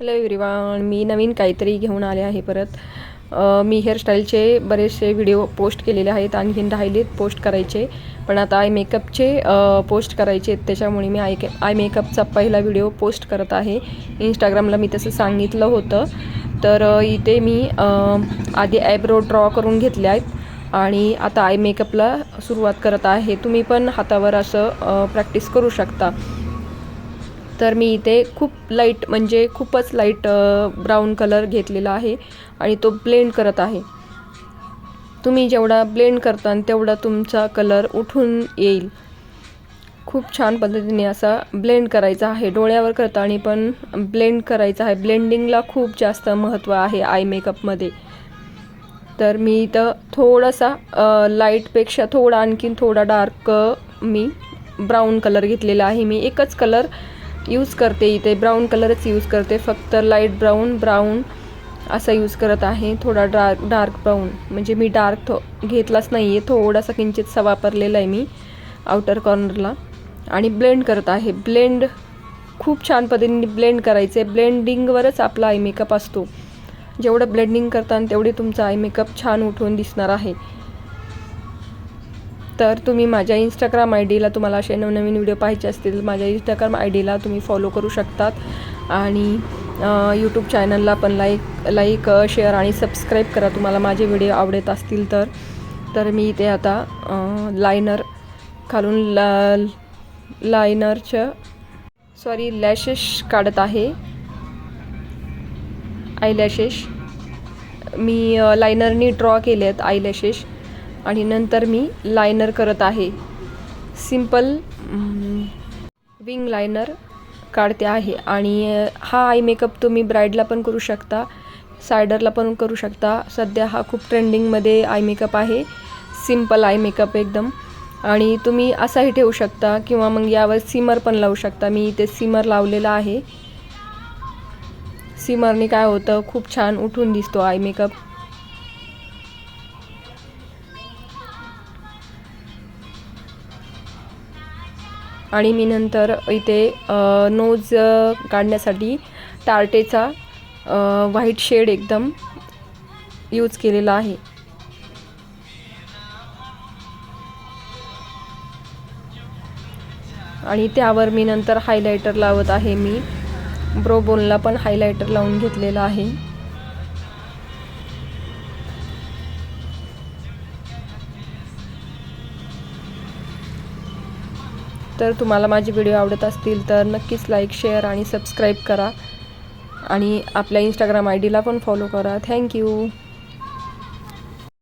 Hello everyone मी नवीन काहीतरी घेऊन आले आहे परत. मी हेअरस्टाईलचे बरेचसे व्हिडिओ पोस्ट केलेले आहेत आणखीन राहिलेत पोस्ट करायचे. पण आता आय मेकअपचे पोस्ट करायचे आहेत त्याच्यामुळे मी आय आय मेकअपचा पहिला व्हिडिओ पोस्ट करत आहे. इंस्टाग्रामला मी तसं सांगितलं होतं. तर इथे मी आधी आयब्रो ड्रॉ करून घेतले आहेत आणि आता आय मेकअपला सुरुवात करत आहे. तुम्ही पण हातावर असं प्रॅक्टिस करू शकता. तर मी इथे खूप लाइट म्हणजे खूपच लाइट ब्राऊन कलर घेतलेला आहे आणि तो ब्लेंड करत आहे. तुम्ही जेवढा ब्लेंड करता तेवढा तुमचा कलर उठून येईल. खूप छान पद्धतीने असा ब्लेंड करायचा आहे डोळ्यावर करताना पण ब्लेंड करायचा आहे. ब्लेंडिंगला खूप जास्त महत्त्व आहे आय मेकअपमध्ये तर मी इथं थोडासा लाईटपेक्षा थोडा आणखीन थोडा डार्क मी ब्राऊन कलर घेतलेला आहे. मी एकच कलर यूज करते इथे. ब्राऊन कलरच यूज करते. फक्त लाइट ब्राऊन ब्राऊन असा यूज करत आहे. थोडा डार्क डार्क ब्राऊन म्हणजे मी डार्क थो घेतलाच नाही आहे थोडासा किंचितसा वापरलेला आहे मी आउटर कॉर्नरला आणि ब्लेंड करत आहे. ब्लेंड खूप छान पद्धतीने ब्लेंड करायचे. ब्लेंडिंगवरच आपला आय मेकअप असतो. जेवढं ब्लेंडिंग करताना तेवढी तुमचा आय मेकअप छान उठून दिसणार आहे. तर तुम्ही माझ्या इंस्टाग्राम आय डीला तुम्हाला असे नवनवीन व्हिडिओ पाहिजे असतील माझ्या इंस्टाग्राम आय डीला तुम्ही फॉलो करू शकतात. आणि यूट्यूब चॅनलला पण लाईक लाईक शेअर आणि सबस्क्राईब करा. तुम्हाला माझे व्हिडिओ आवडत असतील तर. तर मी इथे आता लायनर खालून ला लायनरचं सॉरी लॅशेस काढत आहे. आय लॅशेस मी लायनरनी ड्रॉ केले आहेत आय लॅशेस आणि नंतर मी लायनर करत आहे. सिंपल विंग लायनर काढते आहे. आणि हा आय मेकअप तुम्ही ब्राईडला पण करू शकता सायडरला पण करू शकता. सध्या हा खूप ट्रेंडिंगमध्ये आय मेकअप आहे. सिंपल आय मेकअप एकदम. आणि तुम्ही असाही ठेवू शकता किंवा मग यावर सिमर पण लावू शकता. मी इथे सिमर लावलेला आहे. सिमरने काय होतं खूप छान उठून दिसतो आय मेकअप आणि मी नंतर इथे नोज काढण्यासाठी टार्टेचा व्हाईट शेड एकदम यूज केलेला आहे. आणि त्यावर मी नंतर हायलायटर लावत आहे मी. ब्रोबोनला पण हायलायटर लावून घेतलेला आहे. तर तुम्हाला माझे व्हिडिओ आवडत असतील तर नक्कीच लाईक शेअर आणि सबस्क्राईब करा. आणि आपल्या इंस्टाग्राम आय डीला पण फॉलो करा. थँक्यू